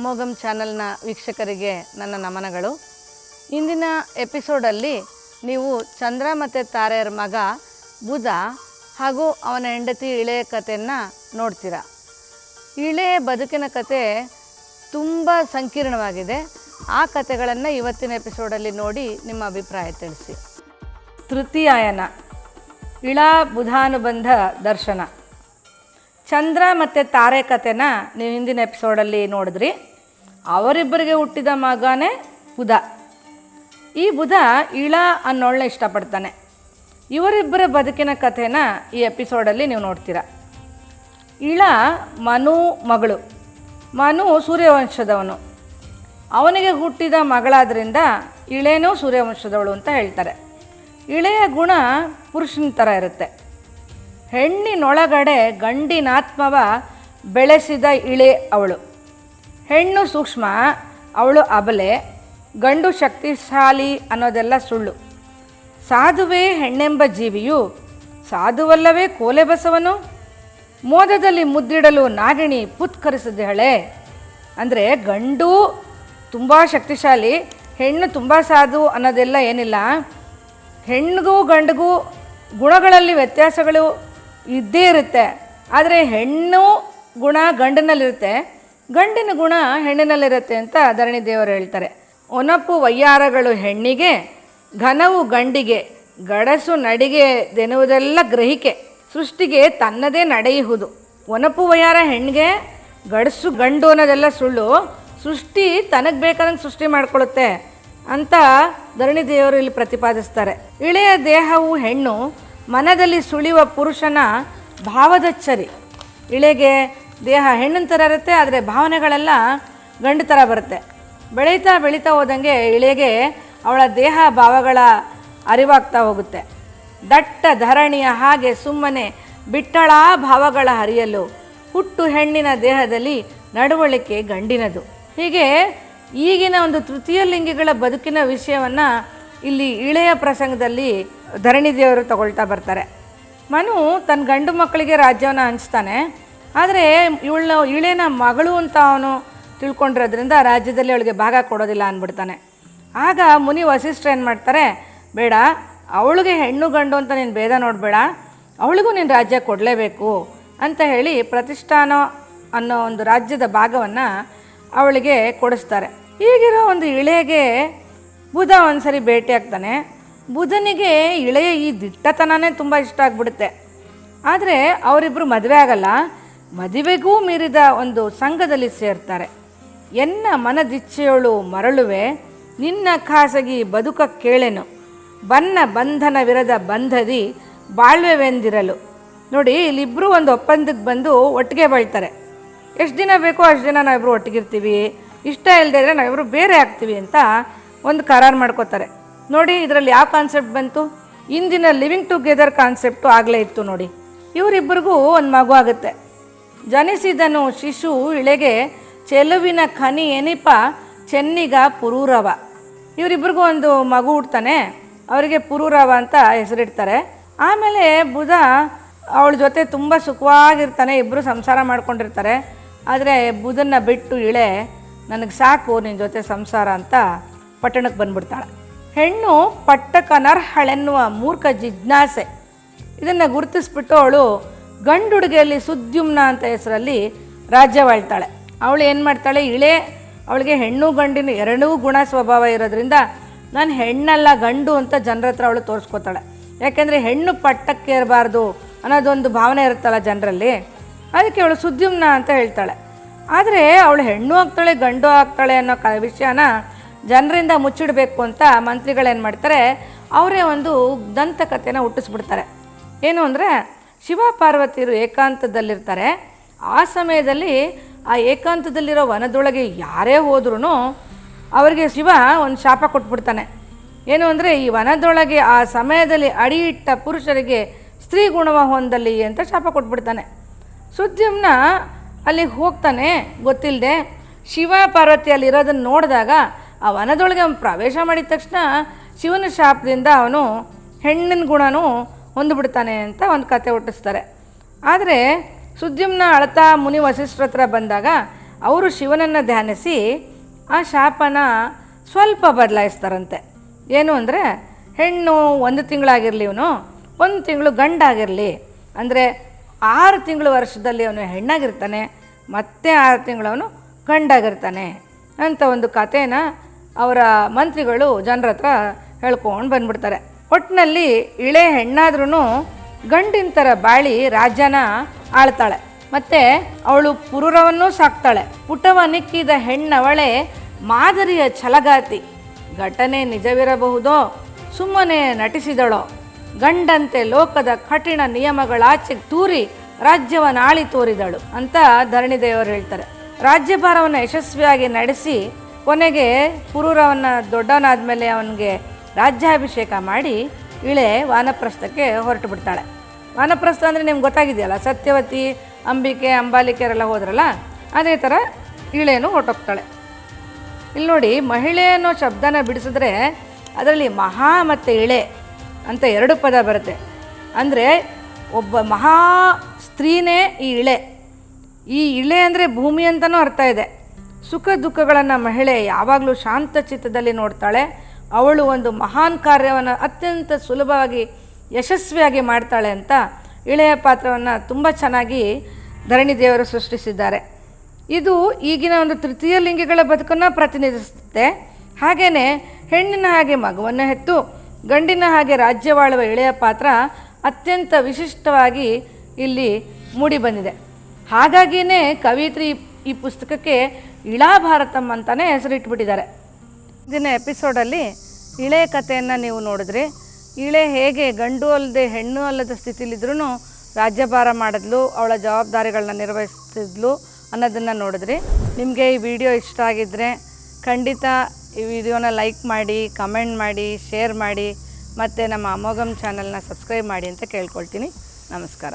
ಅಮೋಘಂ ಚಾನಲ್ನ ವೀಕ್ಷಕರಿಗೆ ನನ್ನ ನಮನಗಳು. ಇಂದಿನ ಎಪಿಸೋಡಲ್ಲಿ ನೀವು ಚಂದ್ರ ಮತ್ತು ತಾರೆಯರ ಮಗ ಬುಧ ಹಾಗೂ ಅವನ ಹೆಂಡತಿ ಇಳೆಯ ಕಥೆಯನ್ನು ನೋಡ್ತೀರ. ಇಳೆಯ ಬದುಕಿನ ಕತೆ ತುಂಬ ಸಂಕೀರ್ಣವಾಗಿದೆ. ಆ ಕಥೆಗಳನ್ನು ಇವತ್ತಿನ ಎಪಿಸೋಡಲ್ಲಿ ನೋಡಿ ನಿಮ್ಮ ಅಭಿಪ್ರಾಯ ತಿಳಿಸಿ. ತೃತೀಯಾಯನ, ಇಳಾ ಬುಧಾನುಬಂಧ ದರ್ಶನ. ಚಂದ್ರ ಮತ್ತು ತಾರೆ ಕಥೆನ ನೀವು ಹಿಂದಿನ ಎಪಿಸೋಡಲ್ಲಿ ನೋಡಿದ್ರಿ. ಅವರಿಬ್ಬರಿಗೆ ಹುಟ್ಟಿದ ಮಗನೇ ಬುಧ. ಈ ಬುಧ ಇಳ ಅನ್ನೋಳನ್ನ ಇಷ್ಟಪಡ್ತಾನೆ. ಇವರಿಬ್ಬರ ಬದುಕಿನ ಕಥೆನ ಈ ಎಪಿಸೋಡಲ್ಲಿ ನೀವು ನೋಡ್ತೀರ. ಇಳ ಮನು, ಮಗಳು. ಮನು ಸೂರ್ಯವಂಶದವನು. ಅವನಿಗೆ ಹುಟ್ಟಿದ ಮಗಳಾದ್ರಿಂದ ಇಳೇನೂ ಸೂರ್ಯವಂಶದವಳು ಅಂತ ಹೇಳ್ತಾರೆ. ಇಳೆಯ ಗುಣ ಪುರುಷನ ಥರ ಇರುತ್ತೆ. ಹೆಣ್ಣಿನೊಳಗಡೆ ಗಂಡಿನಾತ್ಮವ ಬೆಳೆಸಿದ ಇಳೆ ಅವಳು. ಹೆಣ್ಣು ಸೂಕ್ಷ್ಮ, ಅವಳು ಅಬಲೆ, ಗಂಡು ಶಕ್ತಿಶಾಲಿ ಅನ್ನೋದೆಲ್ಲ ಸುಳ್ಳು. ಸಾಧುವೇ ಹೆಣ್ಣೆಂಬ ಜೀವಿಯು ಸಾಧುವಲ್ಲವೇ ಕೋಲೆ ಬಸವನು? ಮೋದದಲ್ಲಿ ಮುದ್ದಿಡಲು ನಾಗಿಣಿ ಪುತ್ಕರಿಸಿದಳೆ ಅಂದರೆ ಗಂಡು ತುಂಬ ಶಕ್ತಿಶಾಲಿ, ಹೆಣ್ಣು ತುಂಬ ಸಾಧು ಅನ್ನೋದೆಲ್ಲ ಏನಿಲ್ಲ. ಹೆಣ್ಣಿಗೂ ಗಂಡಿಗೂ ಗುಣಗಳಲ್ಲಿ ವ್ಯತ್ಯಾಸಗಳು ಇದ್ದೇ ಇರುತ್ತೆ. ಆದರೆ ಹೆಣ್ಣು ಗುಣ ಗಂಡಿನಲ್ಲಿರುತ್ತೆ. ಗಂಡಿನ ಗುಣ ಹೆಣ್ಣಿನಲ್ಲಿರುತ್ತೆ ಅಂತ ಧರಣಿ ದೇವರು ಹೇಳ್ತಾರೆ. ಒನಪು ವಯ್ಯಾರಗಳು ಹೆಣ್ಣಿಗೆ, ಘನವು ಗಂಡಿಗೆ, ಗಡಸು ನಡಿಗೆ ದೆನುವುದೆಲ್ಲ ಗ್ರಹಿಕೆ, ಸೃಷ್ಟಿಗೆ ತನ್ನದೇ ನಡೆಯುವುದು. ಒನಪು ವಯ್ಯಾರ ಹೆಣ್ಣಿಗೆ, ಗಡಸು ಗಂಡು ಅನ್ನೋದೆಲ್ಲ ಸುಳ್ಳು, ಸೃಷ್ಟಿ ತನಗೆ ಬೇಕಾದಂಗೆ ಸೃಷ್ಟಿ ಮಾಡಿಕೊಳ್ಳುತ್ತೆ ಅಂತ ಧರಣಿ ದೇವರು ಇಲ್ಲಿ ಪ್ರತಿಪಾದಿಸ್ತಾರೆ. ಇಳೆಯ ದೇಹವು ಹೆಣ್ಣು, ಮನದಲ್ಲಿ ಸುಳಿಯುವ ಪುರುಷನ ಭಾವದಚ್ಚರಿ. ಇಳೆಗೆ ದೇಹ ಹೆಣ್ಣಿನ ಥರ ಇರುತ್ತೆ, ಆದರೆ ಭಾವನೆಗಳೆಲ್ಲ ಗಂಡು ಥರ ಬರುತ್ತೆ. ಬೆಳೀತಾ ಬೆಳೀತಾ ಹೋದಂಗೆ ಇಳೆಗೆ ಅವಳ ದೇಹ ಭಾವಗಳ ಅರಿವಾಗ್ತಾ ಹೋಗುತ್ತೆ. ದಟ್ಟ ಧರಣಿಯ ಹಾಗೆ ಸುಮ್ಮನೆ ಬಿಟ್ಟಳ ಭಾವಗಳ ಹರಿಯಲು ಹುಟ್ಟು ಹೆಣ್ಣಿನ ದೇಹದಲ್ಲಿ ನಡವಳಿಕೆ ಗಂಡಿನದು. ಹೀಗೆ ಈಗಿನ ಒಂದು ತೃತೀಯ ಲಿಂಗಿಗಳ ಬದುಕಿನ ವಿಷಯವನ್ನು ಇಲ್ಲಿ ಇಳೆಯ ಪ್ರಸಂಗದಲ್ಲಿ ಧರಣಿ ದೇವರು ತಗೊಳ್ತಾ ಬರ್ತಾರೆ. ಮನು ತನ್ನ ಗಂಡು ಮಕ್ಕಳಿಗೆ ರಾಜ್ಯವನ್ನು ಹಂಚ್ತಾನೆ. ಆದರೆ ಇವಳನ್ನ ಇಳೆನ ಮಗಳು ಅಂತ ಅವನು ತಿಳ್ಕೊಂಡಿರೋದ್ರಿಂದ ರಾಜ್ಯದಲ್ಲಿ ಅವಳಿಗೆ ಭಾಗ ಕೊಡೋದಿಲ್ಲ ಅಂದ್ಬಿಡ್ತಾನೆ. ಆಗ ಮುನಿ ವಸಿಷ್ಠ ಏನು ಮಾಡ್ತಾರೆ, ಬೇಡ, ಅವಳಿಗೆ ಹೆಣ್ಣು ಗಂಡು ಅಂತ ನೀನು ಭೇದ ನೋಡಬೇಡ, ಅವಳಿಗೂ ನೀನು ರಾಜ್ಯ ಕೊಡಲೇಬೇಕು ಅಂತ ಹೇಳಿ ಪ್ರತಿಷ್ಠಾನ ಅನ್ನೋ ಒಂದು ರಾಜ್ಯದ ಭಾಗವನ್ನು ಅವಳಿಗೆ ಕೊಡಿಸ್ತಾರೆ. ಈಗಿರೋ ಒಂದು ಇಳೆಗೆ ಬುಧ ಒಂದ್ಸರಿ ಭೇಟಿ ಆಗ್ತಾನೆ. ಬುಧನಿಗೆ ಇಳೆಯ ಈ ದಿಟ್ಟತನನೇ ತುಂಬ ಇಷ್ಟ ಆಗಿಬಿಡುತ್ತೆ. ಆದರೆ ಅವರಿಬ್ಬರು ಮದುವೆ ಆಗಲ್ಲ. ಮದುವೆಗೂ ಮೀರಿದ ಒಂದು ಸಂಘದಲ್ಲಿ ಸೇರ್ತಾರೆ. ಎನ್ನ ಮನದಿಚ್ಛೆಯೊಳು ಮರಳುವೆ, ನಿನ್ನ ಖಾಸಗಿ ಬದುಕ ಕೇಳೆನು. ಬನ್ನ ಬಂಧನವಿರದ ಬಂಧದಿ ಬಾಳ್ವೆವೆಂದಿರಲು. ನೋಡಿ ಇಲ್ಲಿಬ್ಬರು ಒಂದು ಒಪ್ಪಂದಕ್ಕೆ ಬಂದು ಒಟ್ಟಿಗೆ ಬಾಳ್ತಾರೆ. ಎಷ್ಟು ದಿನ ಬೇಕೋ ಅಷ್ಟು ದಿನ ನಾವಿಬ್ಬರು ಒಟ್ಟಿಗಿರ್ತೀವಿ. ಇಷ್ಟ ಇಲ್ಲದೆ ಇದ್ರೆ ನಾವಿಬ್ಬರು ಬೇರೆ ಆಗ್ತೀವಿ ಅಂತ ಒಂದು ಕರಾರು ಮಾಡ್ಕೋತಾರೆ. ನೋಡಿ, ಇದರಲ್ಲಿ ಯಾವ ಕಾನ್ಸೆಪ್ಟ್ ಬಂತು? ಇಂದಿನ ಲಿವಿಂಗ್ ಟುಗೆದರ್ ಕಾನ್ಸೆಪ್ಟು ಆಗಲೇ ಇತ್ತು ನೋಡಿ. ಇವರಿಬ್ಬರಿಗೂ ಒಂದು ಮಗು ಆಗುತ್ತೆ. ಜನಿಸಿದನು ಶಿಶು ಇಳೆಗೆ ಚೆಲುವಿನ ಖನಿ ಎನಿಪ ಚೆನ್ನಿಗ ಪುರೂರವ. ಇವರಿಬ್ಬರಿಗೂ ಒಂದು ಮಗು ಹುಡ್ತಾನೆ ಅವರಿಗೆ ಪುರೂರವ ಅಂತ ಹೆಸರಿಡ್ತಾರೆ. ಆಮೇಲೆ ಬುಧ ಅವಳ ಜೊತೆ ತುಂಬ ಸುಖವಾಗಿರ್ತಾನೆ ಇಬ್ಬರು ಸಂಸಾರ ಮಾಡ್ಕೊಂಡಿರ್ತಾರೆ. ಆದರೆ ಬುಧನ ಬಿಟ್ಟು ಇಳೆ, ನನಗೆ ಸಾಕು ನಿನ್ನ ಜೊತೆ ಸಂಸಾರ ಅಂತ ಪಟ್ಟಣಕ್ಕೆ ಬಂದ್ಬಿಡ್ತಾಳೆ. ಹೆಣ್ಣು ಪಟ್ಟಕನರ್ಹಳೆನ್ನುವ ಮೂರ್ಖ ಜಿಜ್ಞಾಸೆ. ಇದನ್ನು ಗುರುತಿಸ್ಬಿಟ್ಟು ಅವಳು ಗಂಡುಡುಗೆಯಲ್ಲಿ ಸುದ್ಯುಮ್ನ ಅಂತ ಹೆಸರಲ್ಲಿ ರಾಜ್ಯವಾಳ್ತಾಳೆ ಅವಳು ಏನು ಮಾಡ್ತಾಳೆ? ಇಳೆ, ಅವಳಿಗೆ ಹೆಣ್ಣು ಗಂಡಿನ ಎರಡೂ ಗುಣ ಸ್ವಭಾವ ಇರೋದ್ರಿಂದ ನಾನು ಹೆಣ್ಣಲ್ಲ, ಗಂಡು ಅಂತ ಜನರ ಹತ್ರ ಅವಳು ತೋರಿಸ್ಕೊತಾಳೆ. ಯಾಕೆಂದರೆ ಹೆಣ್ಣು ಪಟ್ಟಕ್ಕೆ ಇರಬಾರ್ದು ಅನ್ನೋದೊಂದು ಭಾವನೆ ಇರುತ್ತಲ್ಲ ಜನರಲ್ಲಿ, ಅದಕ್ಕೆ ಅವಳು ಸುದ್ಯುಮ್ನ ಅಂತ ಹೇಳ್ತಾಳೆ. ಆದರೆ ಅವಳು ಹೆಣ್ಣು ಆಗ್ತಾಳೆ, ಗಂಡು ಆಗ್ತಾಳೆ ಅನ್ನೋ ಕ ವಿಷಯನ ಜನರಿಂದ ಮುಚ್ಚಿಡಬೇಕು ಅಂತ ಮಂತ್ರಿಗಳೇನು ಮಾಡ್ತಾರೆ? ಅವರೇ ಒಂದು ದಂತಕಥೆನ ಹುಟ್ಟಿಸ್ಬಿಡ್ತಾರೆ. ಏನು ಅಂದರೆ ಶಿವ ಪಾರ್ವತಿಯರು ಏಕಾಂತದಲ್ಲಿರ್ತಾರೆ. ಆ ಸಮಯದಲ್ಲಿ ಆ ಏಕಾಂತದಲ್ಲಿರೋ ವನದೊಳಗೆ ಯಾರೇ ಹೋದ್ರೂ ಅವರಿಗೆ ಶಿವ ಒಂದು ಶಾಪ ಕೊಟ್ಬಿಡ್ತಾನೆ. ಏನು ಅಂದರೆ ಈ ವನದೊಳಗೆ ಆ ಸಮಯದಲ್ಲಿ ಅಡಿ ಇಟ್ಟ ಪುರುಷರಿಗೆ ಸ್ತ್ರೀ ಗುಣವ ಹೊಂದಲಿ ಅಂತ ಶಾಪ ಕೊಟ್ಬಿಡ್ತಾನೆ. ಸುದ್ಯಮ್ನ ಅಲ್ಲಿಗೆ ಹೋಗ್ತಾನೆ ಗೊತ್ತಿಲ್ಲದೆ ಶಿವ ಪಾರ್ವತಿ ಅಲ್ಲಿರೋದನ್ನು ನೋಡಿದಾಗ ಆ ವನದೊಳಗೆ ಅವನು ಪ್ರವೇಶ ಮಾಡಿದ ತಕ್ಷಣ ಶಿವನ ಶಾಪದಿಂದ ಅವನು ಹೆಣ್ಣಿನ ಗುಣನೂ ಹೊಂದ್ಬಿಡ್ತಾನೆ ಅಂತ ಒಂದು ಕತೆ ಹುಟ್ಟಿಸ್ತಾರೆ. ಆದರೆ ಸುದ್ಯುಮ್ನ ಅಳತಾ ಮುನಿ ವಸಿಷ್ಠರ ಹತ್ರ ಬಂದಾಗ ಅವರು ಶಿವನನ್ನು ಧ್ಯಾನಿಸಿ ಆ ಶಾಪನ ಸ್ವಲ್ಪ ಬದಲಾಯಿಸ್ತಾರಂತೆ. ಏನು ಅಂದರೆ, ಹೆಣ್ಣು ಒಂದು ತಿಂಗಳಾಗಿರಲಿ ಇವನು, ಒಂದು ತಿಂಗಳು ಗಂಡಾಗಿರಲಿ, ಅಂದರೆ ಆರು ತಿಂಗಳು ವರ್ಷದಲ್ಲಿ ಅವನು ಹೆಣ್ಣಾಗಿರ್ತಾನೆ, ಮತ್ತೆ ಆರು ತಿಂಗಳು ಅವನು ಗಂಡಾಗಿರ್ತಾನೆ ಅಂತ ಒಂದು ಕತೆನ ಅವರ ಮಂತ್ರಿಗಳು ಜನರ ಹತ್ರ ಹೇಳ್ಕೊಂಡು ಬಂದ್ಬಿಡ್ತಾರೆ. ಒಟ್ಟಿನಲ್ಲಿ ಇಳೆ ಹೆಣ್ಣಾದ್ರೂ ಗಂಡಿನ ಥರ ಬಾಳಿ ರಾಜ್ಯನ ಆಳ್ತಾಳೆ. ಮತ್ತು ಅವಳು ಪುರುರವನ್ನೂ ಸಾಕ್ತಾಳೆ. ಪುಟವನಿಕ್ಕಿದ ಹೆಣ್ಣವಳೆ ಮಾದರಿಯ ಛಲಗಾತಿ ಘಟನೆ ನಿಜವಿರಬಹುದೋ? ಸುಮ್ಮನೆ ನಟಿಸಿದಳೋ? ಗಂಡಂತೆ ಲೋಕದ ಕಠಿಣ ನಿಯಮಗಳಾಚೆ ತೂರಿ ರಾಜ್ಯವನ್ನು ಆಳಿ ತೋರಿದಳು ಅಂತ ಧರಣಿದೇವರು ಹೇಳ್ತಾರೆ. ರಾಜ್ಯಭಾರವನ್ನು ಯಶಸ್ವಿಯಾಗಿ ನಡೆಸಿ ಕೊನೆಗೆ ಪುರೂರವನ್ನ ದೊಡ್ಡವನಾದ ಮೇಲೆ ಅವನಿಗೆ ರಾಜ್ಯಾಭಿಷೇಕ ಮಾಡಿ ಇಳೆ ವಾನಪ್ರಸ್ಥಕ್ಕೆ ಹೊರಟು ಬಿಡ್ತಾಳೆ ವಾನಪ್ರಸ್ಥ ಅಂದರೆ ನಿಮ್ಗೆ ಗೊತ್ತಾಗಿದೆಯಲ್ಲ, ಸತ್ಯವತಿ, ಅಂಬಿಕೆ ಅಂಬಾಲಿಕೆಯರೆಲ್ಲ ಹೋದ್ರಲ್ಲ, ಅದೇ ಥರ ಇಳೆಯನ್ನು ಹೊರಟೋಗ್ತಾಳೆ. ಇಲ್ಲಿ ನೋಡಿ, ಮಹಿಳೆ ಅನ್ನೋ ಶಬ್ದನ ಬಿಡಿಸಿದ್ರೆ ಅದರಲ್ಲಿ ಮಹಾ ಮತ್ತು ಇಳೆ ಅಂತ ಎರಡು ಪದ ಬರುತ್ತೆ. ಅಂದರೆ ಒಬ್ಬ ಮಹಾ ಸ್ತ್ರೀನೇ ಈ ಇಳೆ. ಈ ಇಳೆ ಅಂದರೆ ಭೂಮಿ ಅಂತಲೂ ಅರ್ಥ ಇದೆ. ಸುಖ ದುಃಖಗಳನ್ನು ಮಹಿಳೆ ಯಾವಾಗಲೂ ಶಾಂತ ಚಿತ್ತದಲ್ಲಿ ನೋಡ್ತಾಳೆ. ಅವಳು ಒಂದು ಮಹಾನ್ ಕಾರ್ಯವನ್ನು ಅತ್ಯಂತ ಸುಲಭವಾಗಿ, ಯಶಸ್ವಿಯಾಗಿ ಮಾಡ್ತಾಳೆ ಅಂತ ಇಳೆಯ ಪಾತ್ರವನ್ನು ತುಂಬ ಚೆನ್ನಾಗಿ ಧರಣಿ ದೇವರು ಸೃಷ್ಟಿಸಿದ್ದಾರೆ. ಇದು ಈಗಿನ ಒಂದು ತೃತೀಯ ಲಿಂಗಿಗಳ ಬದುಕನ್ನು ಪ್ರತಿನಿಧಿಸುತ್ತೆ. ಹಾಗೆಯೇ ಹೆಣ್ಣಿನ ಹಾಗೆ ಮಗುವನ್ನು ಹೆತ್ತು ಗಂಡಿನ ಹಾಗೆ ರಾಜ್ಯವಾಳುವ ಇಳೆಯ ಪಾತ್ರ ಅತ್ಯಂತ ವಿಶಿಷ್ಟವಾಗಿ ಇಲ್ಲಿ ಮೂಡಿಬಂದಿದೆ ಹಾಗಾಗಿಯೇ ಕವಿತ್ರಿ ಈ ಪುಸ್ತಕಕ್ಕೆ ಇಳಾ ಭಾರತಂ ಅಂತಲೇ ಹೆಸರಿಟ್ಬಿಟ್ಟಿದ್ದಾರೆ. ದಿನ ಎಪಿಸೋಡಲ್ಲಿ ಇಳೆ ಕಥೆಯನ್ನು ನೀವು ನೋಡಿದ್ರಿ. ಇಳೆ ಹೇಗೆ ಗಂಡು ಅಲ್ಲದೆ ಹೆಣ್ಣು ಅಲ್ಲದ ಸ್ಥಿತಿಲಿದ್ರೂ ರಾಜ್ಯಭಾರ ಮಾಡಿದ್ಲು, ಅವಳ ಜವಾಬ್ದಾರಿಗಳನ್ನ ನಿರ್ವಹಿಸ್ತಿದ್ಲು ಅನ್ನೋದನ್ನು ನೋಡಿದ್ರಿ. ನಿಮಗೆ ಈ ವಿಡಿಯೋ ಇಷ್ಟ ಆಗಿದ್ದರೆ ಖಂಡಿತ ಈ ವಿಡಿಯೋನ ಲೈಕ್ ಮಾಡಿ, ಕಮೆಂಟ್ ಮಾಡಿ, ಶೇರ್ ಮಾಡಿ, ಮತ್ತು ನಮ್ಮ ಅಮೋಘಮ್ ಚಾನಲ್ನ ಸಬ್ಸ್ಕ್ರೈಬ್ ಮಾಡಿ ಅಂತ ಕೇಳ್ಕೊಳ್ತೀನಿ. ನಮಸ್ಕಾರ.